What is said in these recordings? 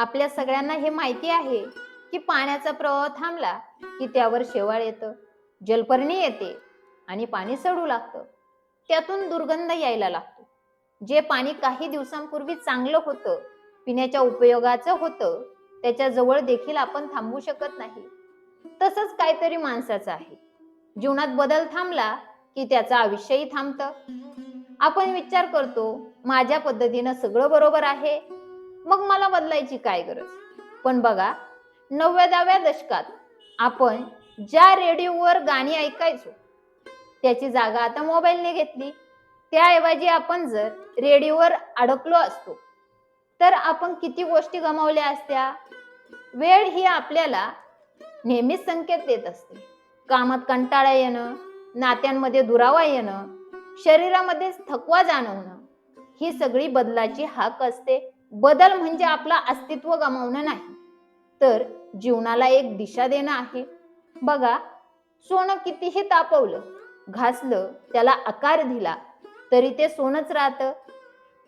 आपल्या सगळ्यांना हे माहिती आहे की पाण्याचा प्रवाह थांबला की त्यावर शेवाळ येतं. जलपर्णी येते आणि पाणी सडू लागतं. त्यातून दुर्गंध यायला लागतो. जे पाणी काही दिवसांपूर्वी चांगलं होतं पिण्याच्या उपयोगाचं होतं त्याच्याजवळ देखील आपण थांबू शकत नाही. तसंच काहीतरी माणसाचं आहे. जीवनात बदल थांबला की त्याचं आयुष्यही थांबतं. आपण विचार करतो माझ्या पद्धतीनं सगळं बरोबर आहे? मग मला बदलायची काय गरज? पण बघा नव्वदाव्या दशकात आपण ज्या रेडिओवर गाणी ऐकायचो त्याची जागा आता मोबाईलने घेतली. त्याऐवजी आपण जर रेडिओवर अडकलो असतो तर आपण किती गोष्टी गमावल्या असत्या? वेळ ही आपल्याला नेहमीच संकेत देत असते. कामात कंटाळा येणं नात्यांमध्ये दुरावा येणं शरीरामध्ये थकवा जाणवणं ही सगळी बदलाची हाक असते. बदल म्हणजे आपला अस्तित्व गमावणं नाही. तर जीवनाला एक दिशा देणं आहे. बघा सोनं कितीही तापवलं घासलं त्याला आकार दिला तरी ते सोनच राहतं.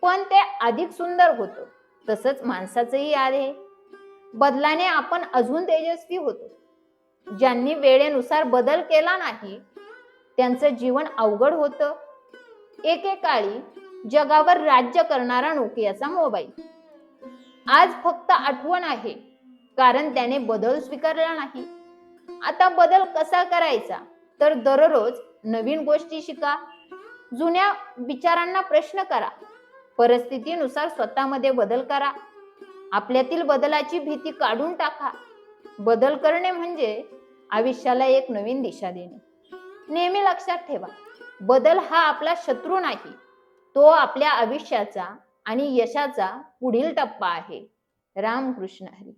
पण ते अधिक सुंदर होतं. तसंच माणसाचंही आहे. बदलाने आपण अजून तेजस्वी होतो. ज्यांनी वेळेनुसार बदल केला नाही त्यांचं जीवन अवघड होतं. एकेकाळी जगावर राज्य करणारा नोकियाचा मोबाईल. आज फक्त आठवण आहे कारण त्याने बदल स्वीकारला नाही. आता बदल कसा करायचा? तर दररोज नवीन गोष्टी शिका जुन्या विचारांना प्रश्न करा परिस्थितीनुसार स्वतःमध्ये बदल करा आपल्यातील बदलाची भीती काढून टाका. बदल करणे म्हणजे आयुष्याला एक नवीन दिशा देणे. नेहमी लक्षात ठेवा बदल हा आपला शत्रू नाही तो आपल्या आयुष्याचा आणि यशाचा पुढील टप्पा आहे. रामकृष्ण हरी.